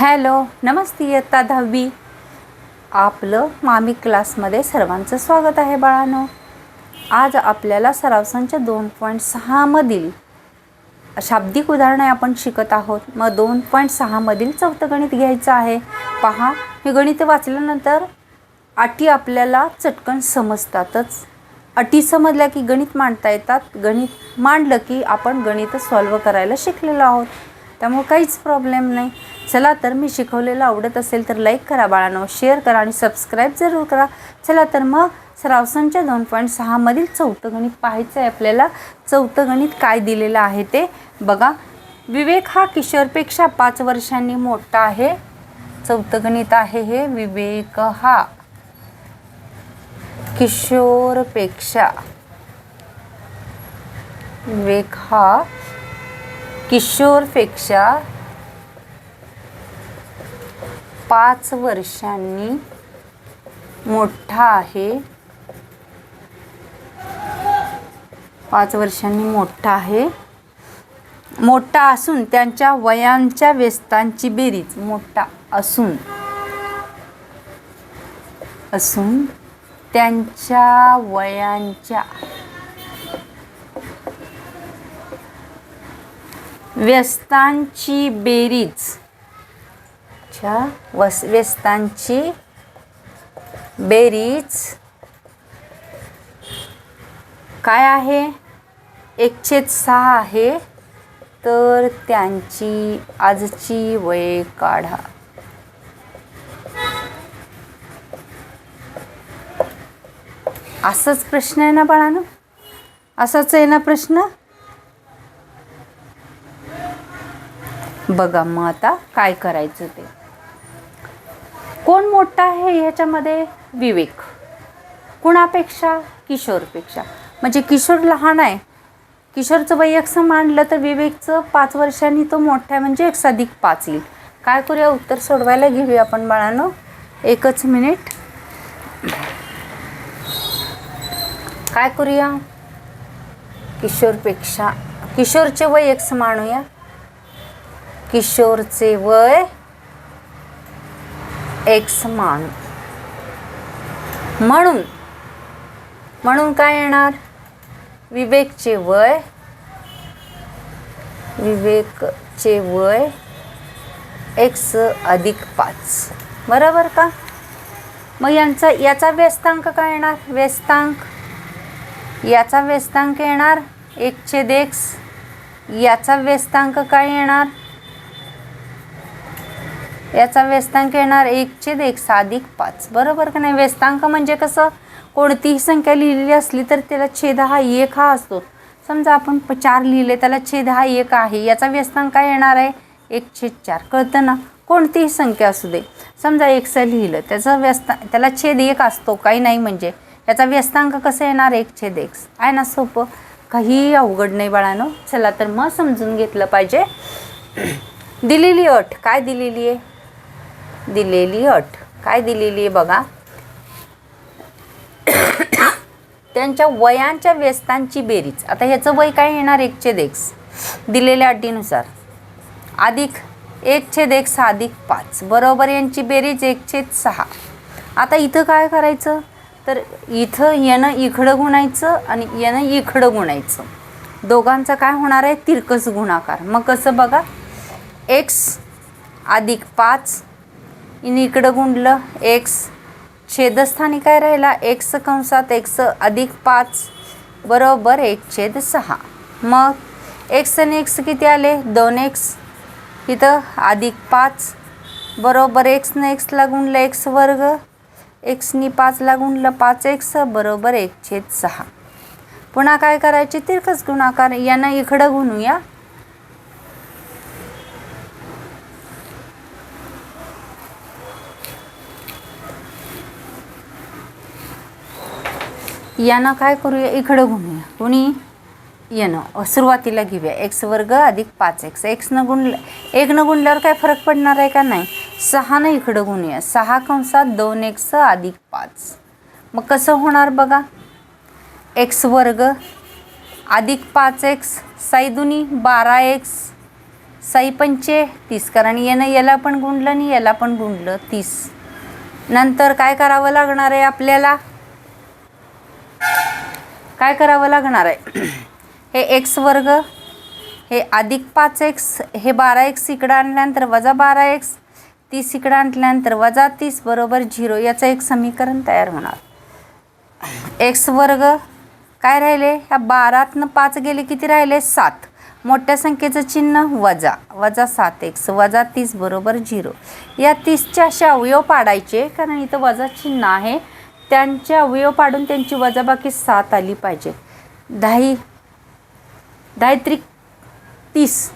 Hello नमस्ते इयत्ता दहावी. आपलं मामी क्लासमध्ये सर्वांचं स्वागत आहे बाळानो. आज आपल्याला सराव दोन पॉईंट सहामधील शाब्दिक उदाहरणे आपण शिकत आहोत. मग दोन पॉईंट सहामधील चौथं गणित घ्यायचं आहे. पहा हे गणित वाचल्यानंतर अटी आपल्याला चटकन समजतातच. अटी समजल्या की गणित मांडता येतात. गणित मांडलं की आपण गणित सॉल्व करायला शिकलेलो आहोत. त्यामुळे काहीच प्रॉब्लेम नाही. चला तर मी शिकवलेलं आवडत असेल तर लाईक करा बाळांनो शेअर करा आणि सबस्क्राईब जरूर करा. चला तर मग सरावसनच्या दोन पॉईंट सहामधील चौथं गणित पाहायचं आहे आपल्याला. चौथं गणित काय दिलेलं आहे ते बघा. विवेक हा किशोरपेक्षा पाच वर्षांनी मोठा आहे. चौथं गणित आहे हे विवेक हा. किशोरपेक्षा विवेक हा किशोरपेक्षा पाच वर्षांनी मोठा आहे. पाच वर्षांनी मोठा आहे. मोठा असून त्यांच्या वयांच्या व्यस्तांची बेरीज मोठा असून असून त्यांच्या वयांच्या व्यस्तांची बेरीज च्या वस व्यस्तांची बेरीज. काय आहे? एकशे सहा आहे. तर त्यांची आजची वय काढा. असाच प्रश्न आहे ना बाळानं? असाच आहे ना प्रश्न? बघा मग आता काय करायचं ते. कोण मोठा आहे ह्याच्यामध्ये? विवेक. कुणापेक्षा? किशोरपेक्षा. म्हणजे किशोर लहान आहे. किशोरचं वय एकसं मांडलं तर विवेकचं पाच वर्षांनी तो मोठा आहे म्हणजे एक अधिक पाच येईल. काय करूया? उत्तर सोडवायला घेऊया आपण बाळांनो. एकच मिनिट. काय करूया? किशोरपेक्षा. किशोरचे वय एक मानूया किशोरचे वय एक्स मान. म्हणून म्हणून काय येणार? विवेकचे वय विवेकचे वय एक्स अधिक पाच. बरोबर का? मग यांचा याचा व्यस्तांक काय येणार? व्यस्तांक. याचा व्यस्तांक येणार एक छेद एक्स. याचा व्यस्तांक काय येणार? याचा व्यस्तांक येणार एक छेद एक साधिक पाच. बरोबर का नाही? व्यस्तांक म्हणजे कसं? कोणतीही संख्या लिहिलेली असली तर त्याला छेद हा एक हा असतो. समजा आपण प चार लिहिले त्याला छेद हा एक आहे. याचा व्यस्तांक काय येणार आहे? एक छेद चार. कळतं ना? कोणतीही संख्या असू दे. समजा एकसं लिहिलं त्याचा व्यस्ता त्याला छेद एक असतो काही नाही म्हणजे. याचा व्यस्तांक कसं येणार? एक छेद एक्स आहे ना सोपं? काही अवघड नाही बाळानो. चला तर मग समजून घेतलं पाहिजे. दिलेली अट. काय दिलेली आहे? दिलेली अट. काय दिलेली आहे बघा? त्यांच्या वयांच्या व्यस्तांची बेरीज. आता ह्याचं वय काय येणार? एक छेद एक्स. दिलेल्या अटीनुसार. अधिक एक छेद एक अधिक पाच. बरोबर यांची बेरीज एक छेद सहा. आता इथं काय करायचं? तर इथं येणं इकडं गुणायचं आणि येणं इकडं गुणायचं. दोघांचं काय होणार आहे? तिरकस गुणाकार. मग कसं बघा? एक्स अधिक पाच इन इकडं गुंडलं एक्स छेदस्थानी काय राहिला एक्स कंसात एक्स अधिक पाच बरोबर एक छेद सहा मग एक्स आणि एक्स किती आले दोन एक्स इथं अधिक पाच बरोबर एक्सनं एक्सला गुणलं एक्स वर्ग एक्सनी पाचला गुणलं पाच एक्स बरोबर एक छेद सहा पुन्हा काय करायचे तिरकस गुणाकार यांना इकडं गुणूया यानं काय करूया? इकडं गुणूया कुणी? येणं सुरुवातीला घेऊया. एक्स वर्ग अधिक पाच एक्स. एक्सनं गुणलं एकनं गुणल्यावर काय फरक पडणार आहे का? नाही. सहानं इकडं गुणूया सहा कंसात दोन एक्स अधिक पाच. मग कसं होणार बघा? एक्स वर्ग अधिक पाच एक्स. साई दुनी बारा एक्स. साई पंचे तीस. कारण येणं याला पण गुंडलं आणि याला पण गुंडलं तीस. नंतर काय करावं लागणार आहे आपल्याला? काय करावं लागणार आहे? हे एक्स वर्ग हे अधिक पाच एक्स हे बारा एक्स इकडं आणल्यानंतर वजा बारा एक्स तीस इकडं आणल्यानंतर वजा तीस बरोबर झिरो. याचं एक समीकरण तयार होणार. एक्स वर्ग काय राहिले? ह्या बारातनं पाच गेले किती राहिले? सात. मोठ्या संख्येचं चिन्ह वजा. वजा सात एक्स वजा तीस बरोबर झिरो. या तीसचे असे अवयव पाडायचे कारण इथं वजा चिन्ह आहे. त्यांचे अवयव पाडून त्यांची वजाबाकी सात आली पाहिजे. दहाही दहा त्रिक तीस.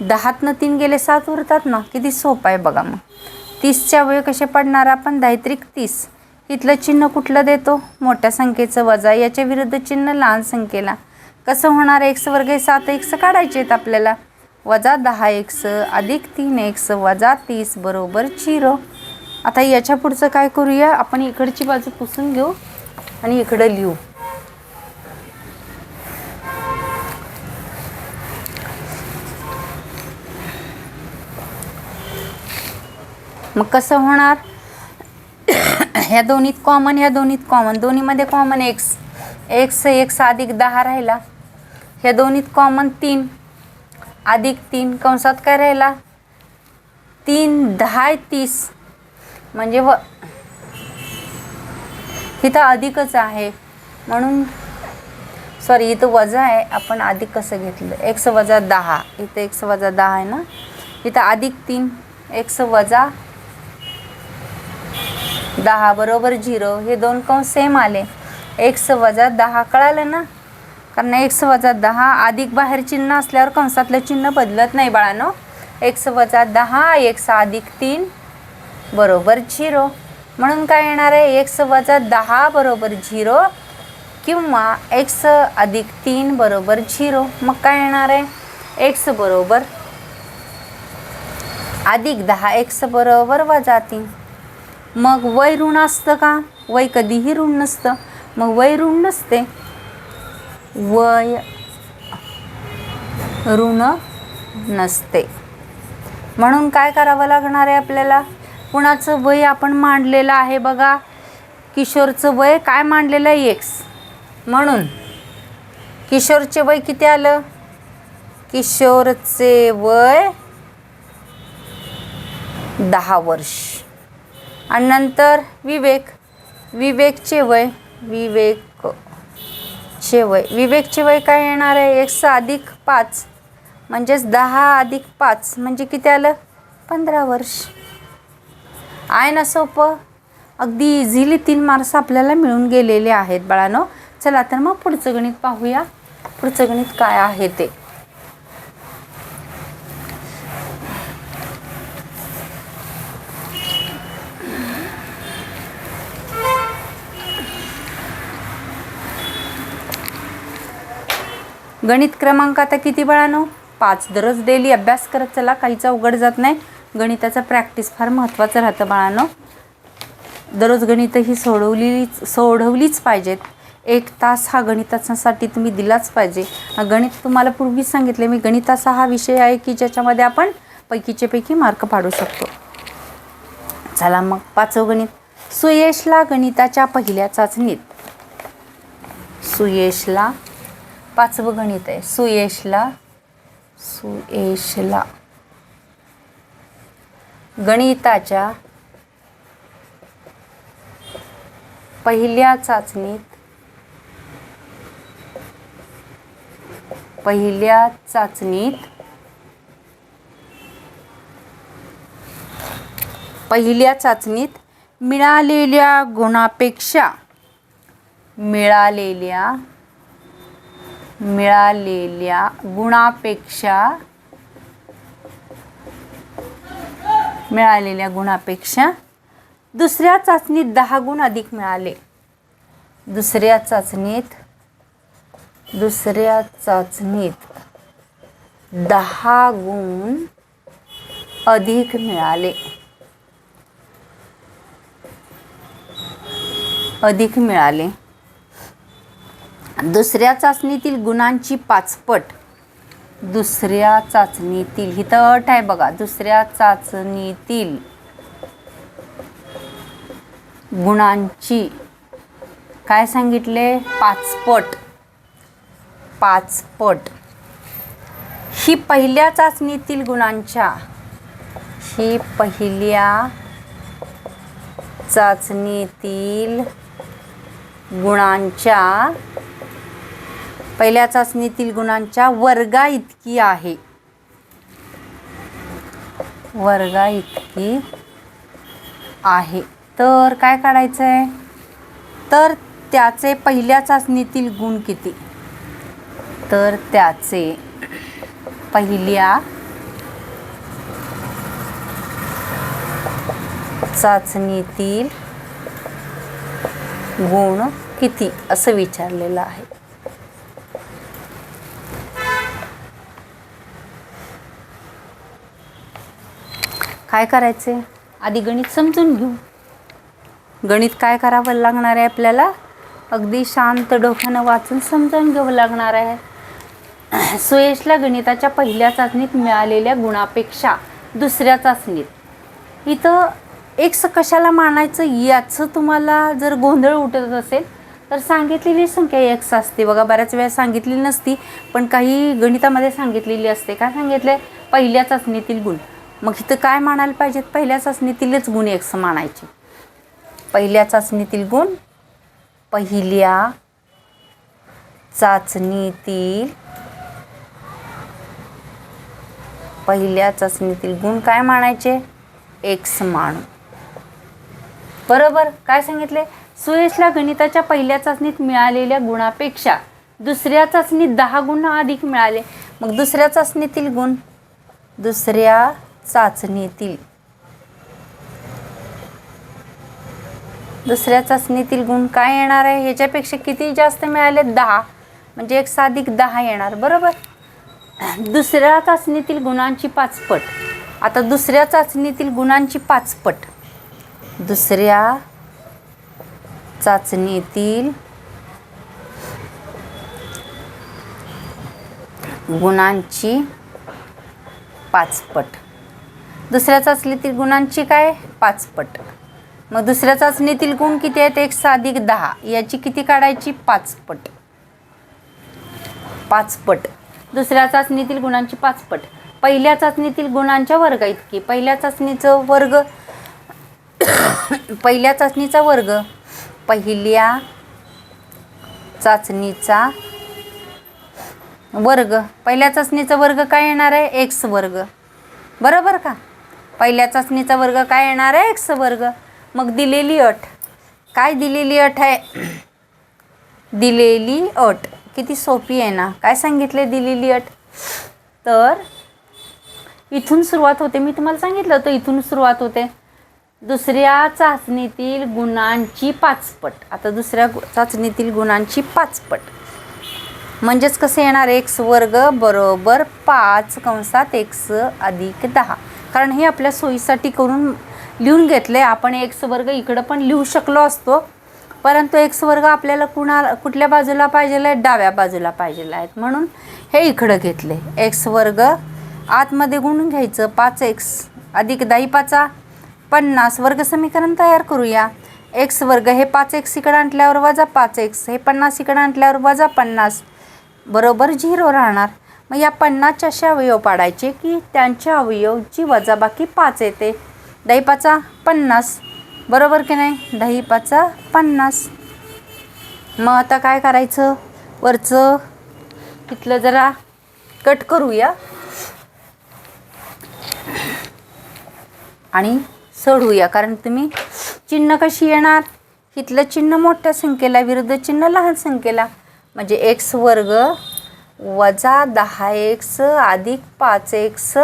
दहातनं तीन गेले सात उरतात ना? किती सोपं आहे बघा मग. तीसचे अवयव कसे पडणार आपण? दायत्रिक तीस. इथलं चिन्ह कुठलं देतो? मोठ्या संख्येचं वजा याच्या विरुद्ध चिन्ह लहान संख्येला. कसं होणार? एक्स वर्ग सात एक्स काढायचे आहेत आपल्याला. वजा दहा एक्स अधिक तीन एक्स वजा तीस बरोबर झिरो. आता याच्या पुढचं काय करूया? आपण इकडची बाजू पुसून घेऊ आणि इकडं लिहू. मग कसं होणार? ह्या दोन्हीत कॉमन ह्या दोन्हीत कॉमन दोन्हीमध्ये कॉमन एक्स एक्स एक्स अधिक दहा राहिला. ह्या दोन्हीत कॉमन तीन. अधिक तीन कंसात काय राहिला? तीन दहा तीस. म्हणजे व इथं अधिकच आहे. म्हणून सॉरी इथं वजा आहे. आपण अधिक कसं घेतलं? एक्स वजा दहा. इथं एक्स वजा दहा आहे ना? इथं अधिक तीन. एक्स वजा दहा बरोबर झिरो. हे दोन कंस सेम आले? एक्स वजा दहा कळालं ना? कारण एक्स वजा दहा अधिक बाहेर चिन्ह असल्यावर कंसातलं चिन्ह बदलत नाही बाळानो. एक्स वजा दहा एक्स अधिक तीन बरोबर झिरो. म्हणून काय येणार आहे? एक्स वजा दहा बरोबर झिरो किंवा एक्स अधिक तीन बरोबर झिरो. मग काय येणार आहे? एक्स बरोबर अधिक दहा एक्स बरोबर वजा तीन. मग वय ऋण असतं का? वय कधीही ऋण नसतं. मग वय ऋण नसते. वय ऋण नसते. म्हणून काय करावं लागणार आहे आपल्याला? कुणाचं वय आपण मांडलेलं आहे बघा. किशोरचं वय काय मांडलेलं आहे? एक्स म्हणून. किशोरचे वय किती आलं? किशोरचे वय दहा वर्ष. आणि नंतर विवेक. विवेकचे वय विवेकचे वय. विवेकचे वय काय येणार आहे? एक्स अधिक पाच. म्हणजेच दहा अधिक पाच. म्हणजे किती आलं? पंधरा वर्ष. आहे ना सोपं? अगदी इझिली तीन मार्क्स आपल्याला मिळून गेलेले आहेत बाळानो. चला तर मग पुढचं गणित पाहूया. पुढचं गणित काय आहे ते? गणित क्रमांक आता किती बाळानो? पाच दररोज डेली अभ्यास करत चला काहीच अवघड जात नाही. गणिताचं प्रॅक्टिस फार महत्त्वाचं राहतं बाळांनो. दररोज गणितं ही सोडवलीच सोडवलीच पाहिजेत. एक तास हा गणितासाठी तुम्ही दिलाच पाहिजे. गणित तुम्हाला पूर्वीच सांगितले मी गणिताचा हा विषय आहे की ज्याच्यामध्ये आपण पैकीचे पैकी मार्क पाडू शकतो. चला मग पाचवं गणित. सुयशला गणिताच्या पहिल्या चाचणीत. सुयशला पाचवं गणित आहे. सुयशला सुयशला. गणिताच्या पहिल्या चाचणीत पहिल्या चाचणीत पहिल्या चाचणीत मिळालेल्या गुणापेक्षा मिळालेल्या मिळालेल्या गुणापेक्षा मिळालेल्या गुणापेक्षा दुसऱ्या चाचणीत दहा गुण अधिक मिळाले. दुसऱ्या चाचणीत दुसऱ्या चाचणीत दहा गुण अधिक मिळाले. अधिक मिळाले. दुसऱ्या चाचणीतील गुणांची पाचपट दुसऱ्या चाचणीतील ही तर अट आहे बघा दुसऱ्या चाचणीतील गुणांची काय सांगितले? पाचपट. पाचपट. ही पहिल्या चाचणीतील गुणांच्या ही पहिल्या चाचणीतील गुणांच्या पहिल्या चाचणीतील गुणांच्या वर्गा इतकी आहे. वर्गा इतकी आहे. तर काय काढायचं आहे तर त्याचे पहिल्या चाचणीतील गुण किती? तर त्याचे पहिल्या चाचणीतील गुण किती? असं विचारलेलं आहे. काय करायचे आधी गणित समजून घेऊ. गणित काय करावं लागणार आहे आपल्याला? अगदी शांत डोक्यानं वाचून समजावून घ्यावं लागणार आहे. सुयशला गणिताच्या पहिल्या चाचणीत मिळालेल्या गुणापेक्षा दुसऱ्या चाचणीत. इथं एक्स कशाला मानायचं? याचं तुम्हाला जर गोंधळ उठत असेल तर सांगितलेली संख्या एक्स असते. बघा बऱ्याच वेळा सांगितलेली नसती पण काही गणितामध्ये सांगितलेली असते. काय सांगितलं पहिल्या चाचणीतील गुण. मग इथं काय मानायला पाहिजेत? पहिल्या चाचणीतीलच गुण एक मानायचे. पहिल्या चाचणीतील गुण पहिल्या चाचणीतील पहिल्या चाचणीतील गुण काय मानायचे? एक्स मानू बरोबर? काय सांगितले? सुयशला गणिताच्या पहिल्या चाचणीत मिळालेल्या गुणापेक्षा दुसऱ्या चाचणीत दहा गुण अधिक मिळाले. मग दुसऱ्या चाचणीतील गुण? दुसऱ्या चाचणीतील. दुसऱ्या चाचणीतील गुण काय येणार आहे? ह्याच्यापेक्षा किती जास्त मिळाले? दहा. म्हणजे एक साधिक दहा येणार बरोबर? दुसऱ्या चाचणीतील गुणांची पाचपट. आता दुसऱ्या चाचणीतील गुणांची पाचपट. दुसऱ्या चाचणीतील गुणांची पाचपट. दुसऱ्या चाचणीतील गुणांची काय? पाचपट मग दुसऱ्या चाचणीतील गुण किती आहेत? एक साधिक दहा. याची किती काढायची? पाचपट पाचपट दुसऱ्या चाचणीतील गुणांची पाचपट पहिल्या चाचणीतील गुणांच्या वर्ग इतकी. पहिल्या चाचणीचं वर्ग पहिल्या चाचणीचा वर्ग पहिल्या चाचणीचा वर्ग. पहिल्या चाचणीचा वर्ग काय येणार आहे? एक्स वर्ग. बरोबर का? पहिल्या चाचणीचा वर्ग काय येणार आहे? एक्स वर्ग. मग दिलेली अट. काय दिलेली अट आहे? दिलेली अट. किती सोपी आहे ना. काय सांगितले दिलेली अट? तर इथून सुरुवात होते. मी तुम्हाला सांगितलं होतं इथून सुरुवात होते. दुसऱ्या चाचणीतील गुणांची पाचपट. आता दुसऱ्या चाचणीतील गुणांची पाचपट. म्हणजेच कसं येणार? एक्स वर्ग बरोबर पाच कंसात एक्स अधिक दहा. कारण हे आपल्या सोयीसाठी करून लिहून घेतले आपण एक्स वर्ग इकडं पण लिहू शकलो असतो. परंतु एक्स वर्ग आपल्याला कुणा कुठल्या बाजूला पाहिजे आहे डाव्या बाजूला पाहिजे आहेत म्हणून हे इकडं घेतले एक्स वर्ग आतमध्ये गुणून घ्यायचं. पाच एक्स अधिक दही पाचा. पन्नास. वर्ग समीकरण तयार करूया. एक्स वर्ग हे पाच एक्स इकडं आणल्यावर वजा पाच एक्स हे पन्नास इकडं आणल्यावर वजा पन्नास. बरोबर झिरो राहणार. मग या पन्नासचे असे अवयव पाडायचे की त्यांच्या अवयवची वजाबाकी पाच येते. दहीपाचा पन्नास. बरोबर की नाही? दहीपाचा पन्नास. मग आता काय करायचं? वरचं तिथलं जरा कट करूया. आणि सोडूया कारण तुम्ही चिन्ह कशी येणार? इथलं चिन्ह मोठ्या संख्येला विरुद्ध चिन्ह लहान संख्येला. म्हणजे एक्स वर्ग वजा दहा एक्स अधिक पाच एक्स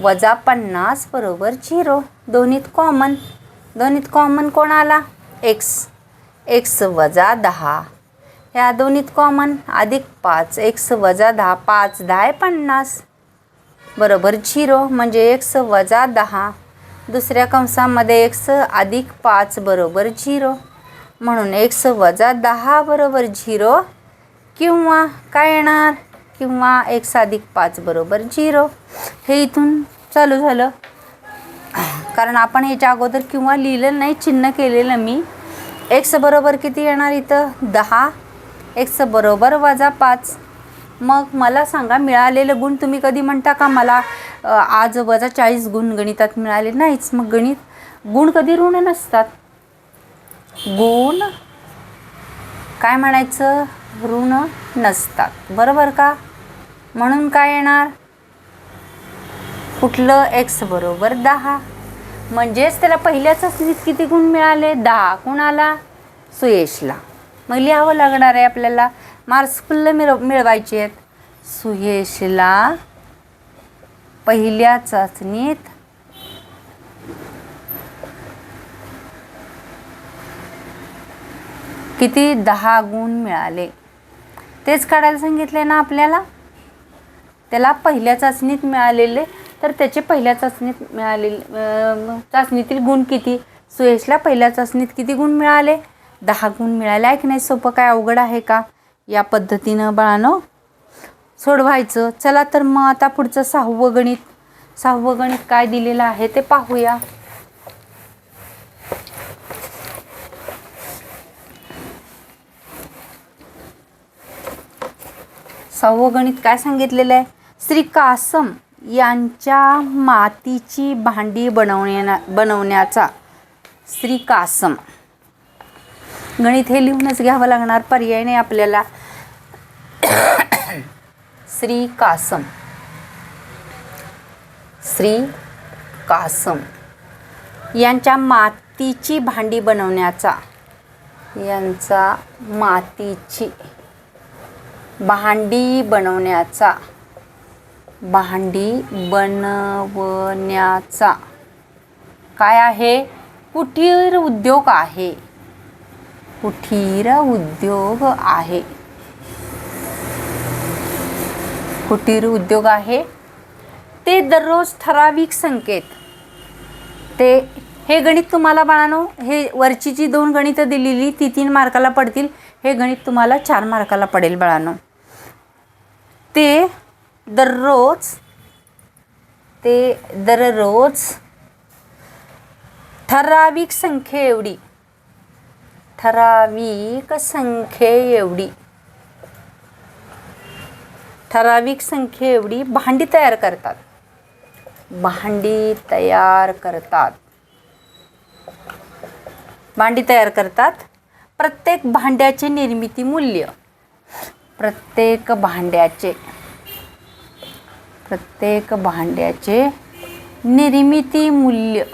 वजा पन्नास बरोबर झिरो. दोन्हीत कॉमन दोन्हीत कॉमन कोणाला? एक्स एक्स वजा दहा. ह्या दोन्हीत कॉमन अधिक पाच एक्स वजा दहा. पाच दहा आहे पन्नास. बरोबर झिरो. म्हणजे एक्स वजा दहा. दुसऱ्या कंसामध्ये एक्स अधिक पाच बरोबर झिरो. म्हणून एक्स वजा दहा बरोबर झिरो. किंवा काय येणार? किंवा एक साधिक पाच बरोबर झिरो. हे इथून चालू झालं. कारण आपण ह्याच्या अगोदर किंवा लिहिलं नाही चिन्ह केलेलं मी. एक्स बरोबर किती येणार इथं? दहा. एक्स बरोबर वजा पाच. मग मला सांगा मिळालेलं गुण तुम्ही कधी म्हणता का? मला आज वजा चाळीस गुण गणितात मिळाले नाहीच. मग गणित गुण कधी ऋण नसतात? गुण? काय म्हणायचं? ऋण नसतात. बरोबर का? म्हणून काय येणार? कुठलं एक्स बरोबर दहा. म्हणजेच त्याला पहिल्या किती गुण मिळाले? दहा. कुणाला? सुयशला. मग लिहावं लागणार आहे आपल्याला. मार्क्स फुल्ल मिळव मिळवायचे आहेत. सुयशला पहिल्या चाचणीत किती? दहा गुण मिळाले. तेच काढायला सांगितले ना आपल्याला? त्याला पहिल्या चाचणीत मिळालेले तर त्याचे पहिल्या चाचणीत मिळालेले चाचणीतील गुण किती? सुयशला पहिल्या चाचणीत किती गुण मिळाले? दहा गुण मिळाले. आहे की नाही सोपं काय अवघड आहे का? या पद्धतीनं बाळानं. सोडवायचं. चला तर मग आता पुढचं सहावं गणित. सहावं गणित काय दिलेलं आहे ते पाहूया. सहावं गणित काय सांगितलेलं आहे? श्री कासम यांच्या मातीची भांडी बनवण्या बनवण्याचा. श्री कासम. गणित हे लिहूनच घ्यावं लागणार पर्याय नाही आपल्याला. श्री कासम. श्री कासम. यांच्या मातीची भांडी बनवण्याचा. यांचा मातीची भांडी बनवण्याचा. भांडी बनवण्याचा. काय आहे? कुटीर उद्योग आहे. कुटीर उद्योग आहे. कुटीर उद्योग आहे. ते दररोज ठराविक संकेत. ते हे गणित तुम्हाला बाळानो हे वरची जी दोन गणितं दिलेली ती तीन मार्काला पडतील. हे गणित तुम्हाला चार मार्काला पडेल बाळानो. ते दररोज ते दररोज ठराविक संख्ये एवढी. ठराविक संख्ये एवढी. ठराविक संख्ये एवढी भांडी तयार करतात. भांडी तयार करतात. भांडी तयार करतात. प्रत्येक भांड्याचे निर्मिती मूल्य. प्रत्येक भांड्याचे प्रत्येक भांड्याचे निर्मिती मूल्य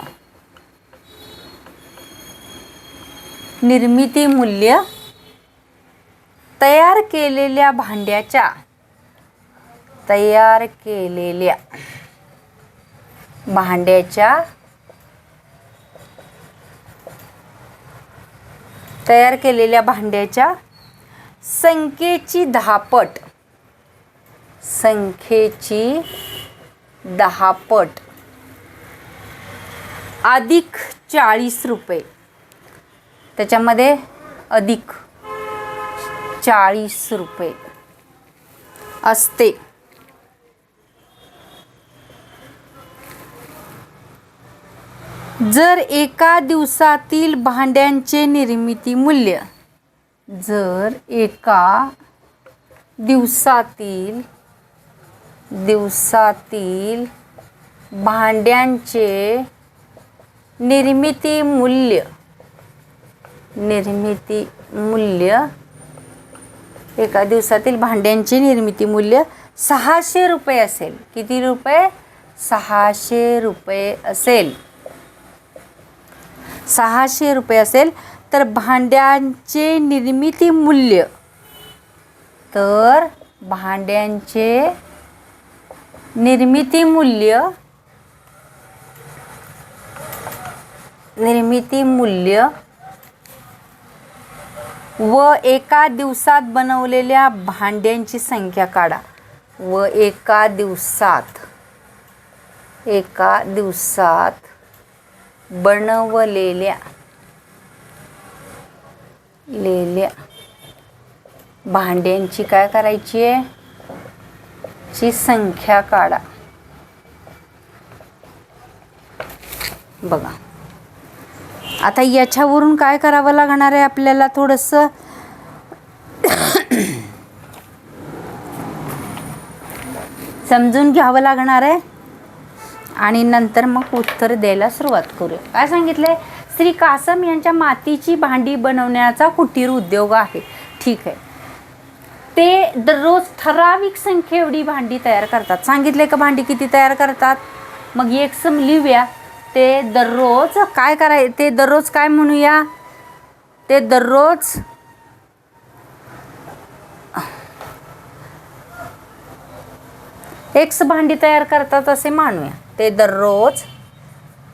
निर्मिती मूल्य तयार केलेल्या भांड्याच्या तयार केलेल्या भांड्याच्या तयार केलेल्या भांड्याच्या संख्येची दहापट. संख्येची दहापट. अधिक चाळीस रुपये. त्याच्यामध्ये अधिक चाळीस रुपये असते. जर एका दिवसातील भांड्यांचे निर्मिती मूल्य जर एका दिवसातील दिवसातील भांड्यांचे निर्मिती मूल्य निर्मिती मूल्य एका दिवसातील भांड्यांचे निर्मिती मूल्य सहाशे रुपये असेल. किती रुपये? सहाशे रुपये असेल. सहाशे रुपये असेल. तर भांड्यांचे निर्मिती मूल्य. तर भांड्यांचे निर्मिती मूल्य निर्मिती मूल्य व एका दिवसात बनवलेल्या भांड्यांची संख्या काढा. व एका दिवसात एका दिवसात बनवलेल्या लेल्या भांड्यांची काय करायची आहे? ची संख्या काढा. बघा. आता याच्यावरून काय करावं लागणार आहे आपल्याला थोडंसं? समजून घ्यावं लागणार आहे. आणि नंतर मग उत्तर द्यायला सुरुवात करूया. काय सांगितलंय? श्री कासम यांच्या मातीची भांडी बनवण्याचा कुटीर उद्योग आहे. ठीक आहे. ते दररोज ठराविक संख्ये एवढी भांडी तयार करतात. सांगितले का भांडी किती तयार करतात? मग एक सम लिहूया. ते दररोज काय कराय ते दररोज काय म्हणूया? ते दररोज एक्स भांडी तयार करतात असे मानूया. ते दररोज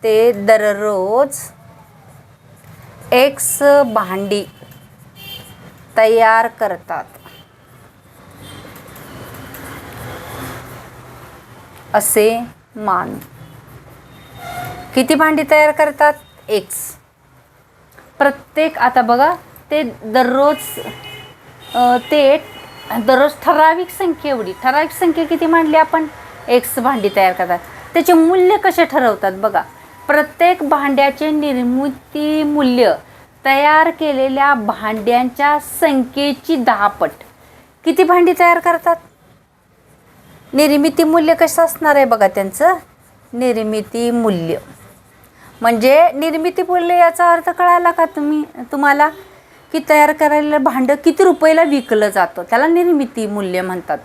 ते दररोज एक्स भांडी तयार करतात. असे मान. किती भांडी तयार करतात? एक्स प्रत्येक आता बघा ते दररोज ते दररोज ठराविक संख्या एवढी. ठराविक संख्या किती मांडली आपण? एक्स भांडी तयार करतात. त्याचे मूल्य कसे ठरवतात? बघा. प्रत्येक भांड्याचे निर्मिती मूल्य तयार केलेल्या भांड्यांच्या संख्येची दहापट. किती भांडी तयार करतात? निर्मिती मूल्य कसं असणार आहे बघा त्यांचं? निर्मिती मूल्य. म्हणजे निर्मिती मूल्य याचा अर्थ कळाला का तुम्ही तुम्हाला? की तयार करायला भांडं किती रुपयाला विकलं जातं? त्याला निर्मिती मूल्य म्हणतात.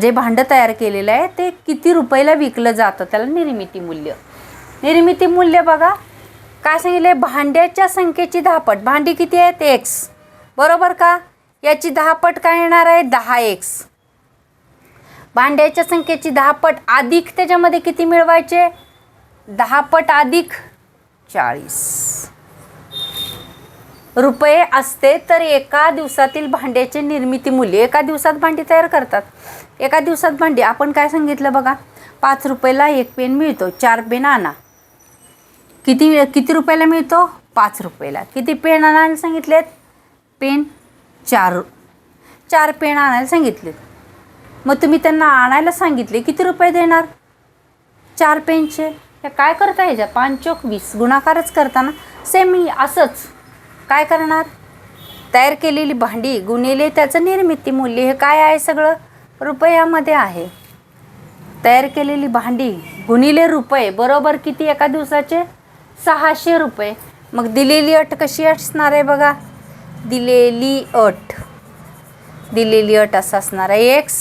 जे भांडं तयार केलेलं आहे ते किती रुपयाला विकलं जातं? त्याला निर्मिती मूल्य. निर्मिती मूल्य बघा. काय सांगितले भांड्याच्या संख्येची दहापट. भांडी किती आहेत? एक्स बरोबर का? याची दहापट काय येणार आहे? दहा एक्स भांड्याच्या संख्येची दहापट अधिक त्याच्यामध्ये किती मिळवायचे? दहापट अधिक चाळीस. रुपये असते तर एका दिवसातील भांड्याचे निर्मिती मूल्य. एका दिवसात भांडी तयार करतात. एका दिवसात भांडी. आपण काय सांगितलं बघा? पाच रुपयाला एक पेन मिळतो. चार पेन आणा. किती किती रुपयाला मिळतो? पाच रुपयाला. किती पेन आणायला सांगितलेत? पेन? चार चार पेन आणायला सांगितलेत. मग तुम्ही त्यांना आणायला सांगितले किती रुपये देणार? चार पेनचे. हे काय करता ह्याच्या पांचोक वीस. गुणाकारच करताना सेम असंच. काय करणार? तयार केलेली भांडी गुणिले त्याचं निर्मिती मूल्य हे काय आहे सगळं? रुपयामध्ये आहे. तयार केलेली भांडी गुणिले रुपये. बरोबर किती एका दिवसाचे? सहाशे रुपये. मग दिलेली अट कशी असणार आहे बघा? दिलेली अट. दिलेली अट असं असणार आहे एक्स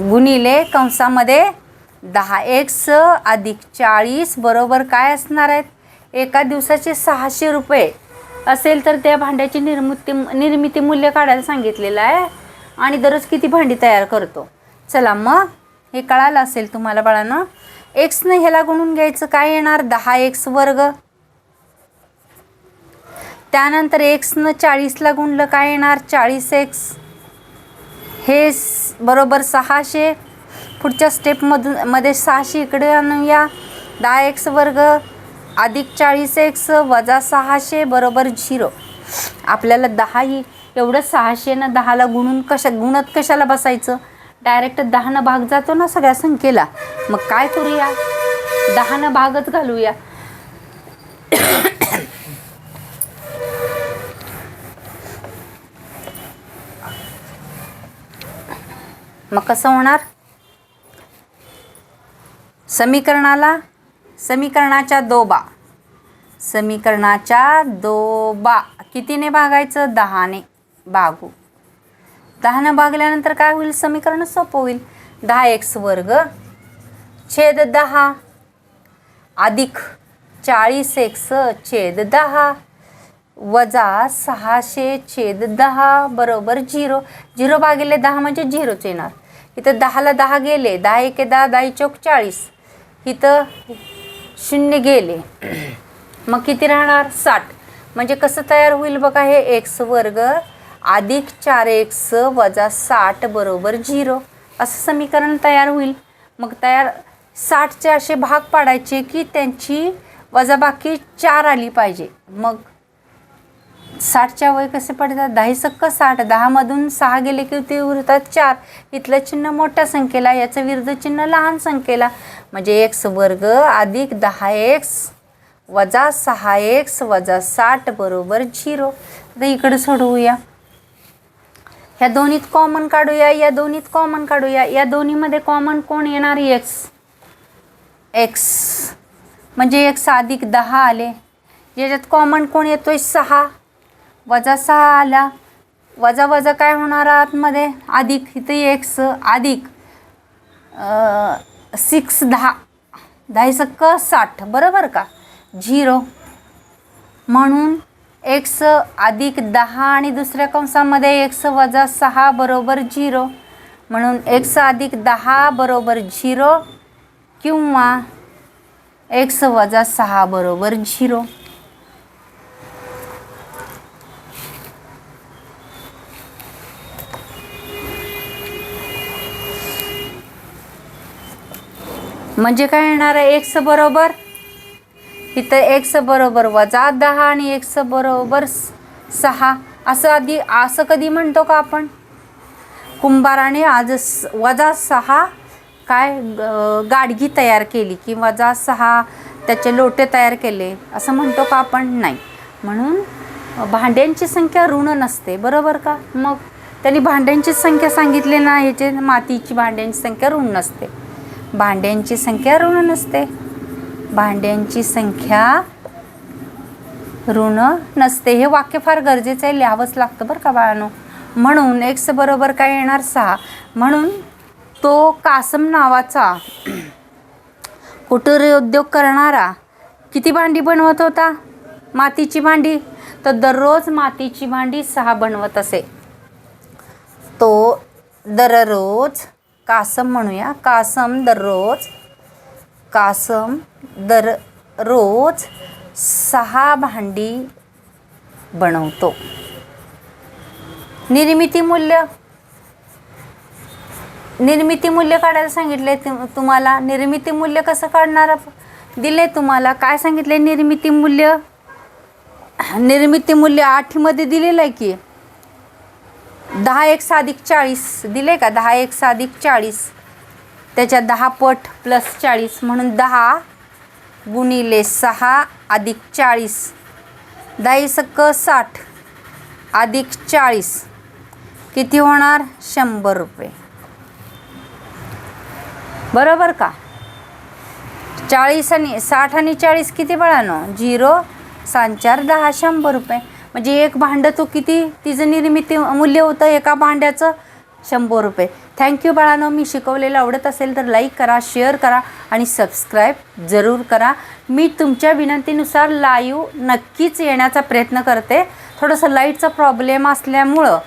गुणिले कंसामध्ये दहा. एक्स अधिक चाळीस बरोबर काय असणार आहेत? एका दिवसाचे सहाशे रुपये. असेल तर त्या भांड्याची निर्मिती निर्मिती मूल्य काढायला सांगितलेलं आहे. आणि दररोज किती भांडी तयार करतो? चला मग हे कळालं असेल तुम्हाला बाळांना? एक्सनं ह्याला गुणून घ्यायचं काय येणार? दहा एक्स वर्ग. त्यानंतर एक्सनं चाळीसला गुणलं काय येणार? चाळीस एक्स. हे बरोबर सहाशे. पुढच्या स्टेपमधून मध्ये सहाशे इकडे आणूया. दहा एक्स वर्ग अधिक चाळीस एक्स वजा सहाशे बरोबर झिरो. आपल्याला दहा ही एवढं सहाशेनं दहाला गुणून कशा गुणत कशाला बसायचं? डायरेक्ट दहानं भाग जातो ना सगळ्या संख्येला. मग काय करूया? दहानं भागच घालूया. मग कसं होणार? समीकरणाला समीकरणाच्या दोबा. समीकरणाच्या दोबा. कितीने भागायचं? दहाने भागू. दहानं भागल्यानंतर काय होईल? समीकरण सोपं होईल. दहा एक्स वर्ग छेद दहा अधिक चाळीस एक्स छेद दहा वजा सहाशे छेद दहा बरोबर झिरो. झिरो भागिले दहा म्हणजे झिरोच येणार. इथं दहाला दहा गेले दहा एके दहा दहा चौक चाळीस. इथं शून्य गेले. मग किती राहणार? साठ. म्हणजे कसं तयार होईल बघा हे? एक्स वर्ग अधिक चार एक्स वजा साठ बरोबर झिरो. असं समीकरण तयार होईल. मग तयार साठचे असे भाग पाडायचे की त्यांची वजाबाकी चार आली पाहिजे. मग साठच्या वय कसे पडतात? दहा सक्क साठ दहामधून सहा गेले की ते उरतात चार. इथलं चिन्ह मोठ्या संख्येला याचं विरुद्ध चिन्ह लहान संख्येला. म्हणजे एक्स वर्ग अधिक दहा एक्स वजा सहा एक्स वजा साठ बरोबर झिरो. आता इकडे सोडवूया. ह्या दोन्हीत कॉमन काढूया या दोन्हीत कॉमन काढूया. या दोन्हीमध्ये कॉमन कोण येणार? एक्स एक्स म्हणजे एक्स अधिक दहा आले. याच्यात कॉमन कोण येतोय? सहा. वजा सहा आला. वजा वजा काय होणार आतमध्ये? अधिक. इथे एक्स अधिक सिक्स दहा. दहा सक्क साठ. बरोबर का? झिरो म्हणून एक्स अधिक दहा आणि दुसऱ्या कंसामध्ये एक्स वजा सहा बरोबर झिरो. म्हणून एक्स अधिक दहा बरोबर झिरो किंवा एक्स वजा सहा बरोबर झिरो. म्हणजे काय येणार आहे? एक्स बरोबर इथं एक्स बरोबर वजा दहा आणि एक्स बरोबर स- सहा. असं आधी असं कधी म्हणतो का आपण? कुंभाराने आज स- वजा सहा काय ग- गाडगी तयार केली की वजा सहा त्याचे लोटे तयार केले. असं म्हणतो का आपण? नाही. म्हणून भांड्यांची संख्या ऋण नसते. बरोबर का? मग त्यांनी भांड्यांची संख्या सांगितली ना ह्याचे मातीची भांड्यांची संख्या ऋण नसते. भांड्यांची संख्या ऋण नसते. भांड्यांची संख्या ऋण नसते. हे वाक्य फार गरजेचं आहे लिहावंच लागतं बरं का बाळानो. म्हणून एक्स बरोबर काय येणार? सहा. म्हणून तो कासम नावाचा कुटीर उद्योग करणारा किती भांडी बनवत होता? मातीची भांडी. तर दररोज मातीची भांडी सहा बनवत असे. तो दररोज कासम म्हणूया. कासम दररोज कासम दररोज सहा भांडी बनवतो. निर्मिती मूल्य? निर्मिती मूल्य काढायला सांगितले तुम्हाला. निर्मिती मूल्य कसं काढणार दिले तुम्हाला. काय सांगितले निर्मिती मूल्य? निर्मिती मूल्य आठमध्ये दिलेलं आहे की. दहा एक साधिक चाळीस. दिले का? दहा एक साधिक चाळीस. त्याच्या दहा पट प्लस चाळीस म्हणून दहा गुणिले सहा अधिक चाळीस. दहा सक्क साठ अधिक चाळीस. किती होणार? शंभर रुपये. बरोबर का? चाळीस आणि साठ आणि चाळीस किती बळानो? झिरो. सांचार दहा शंभर रुपये. म्हणजे एक भांडं तो किती? तिचं निर्मिती मूल्य होतं एका भांड्याचं शंभर रुपये. थँक्यू बाळानो. मी शिकवलेलं आवडत असेल तर लाईक करा शेअर करा आणि सबस्क्राईब जरूर करा. मी तुमच्या विनंतीनुसार लाईव्ह नक्कीच येण्याचा प्रयत्न करते. थोडंसं लाईटचा प्रॉब्लेम असल्यामुळं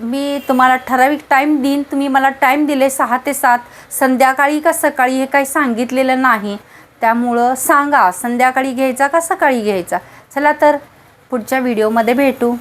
मी तुम्हाला ठराविक टाईम देईन. तुम्ही मला टाईम दिले सहा ते सात. संध्याकाळी का सकाळी हे काही सांगितलेलं नाही. त्यामुळं सांगा. संध्याकाळी घ्यायचा का सकाळी घ्यायचा? चला तर पुढच्या व्हिडिओमध्ये भेटू.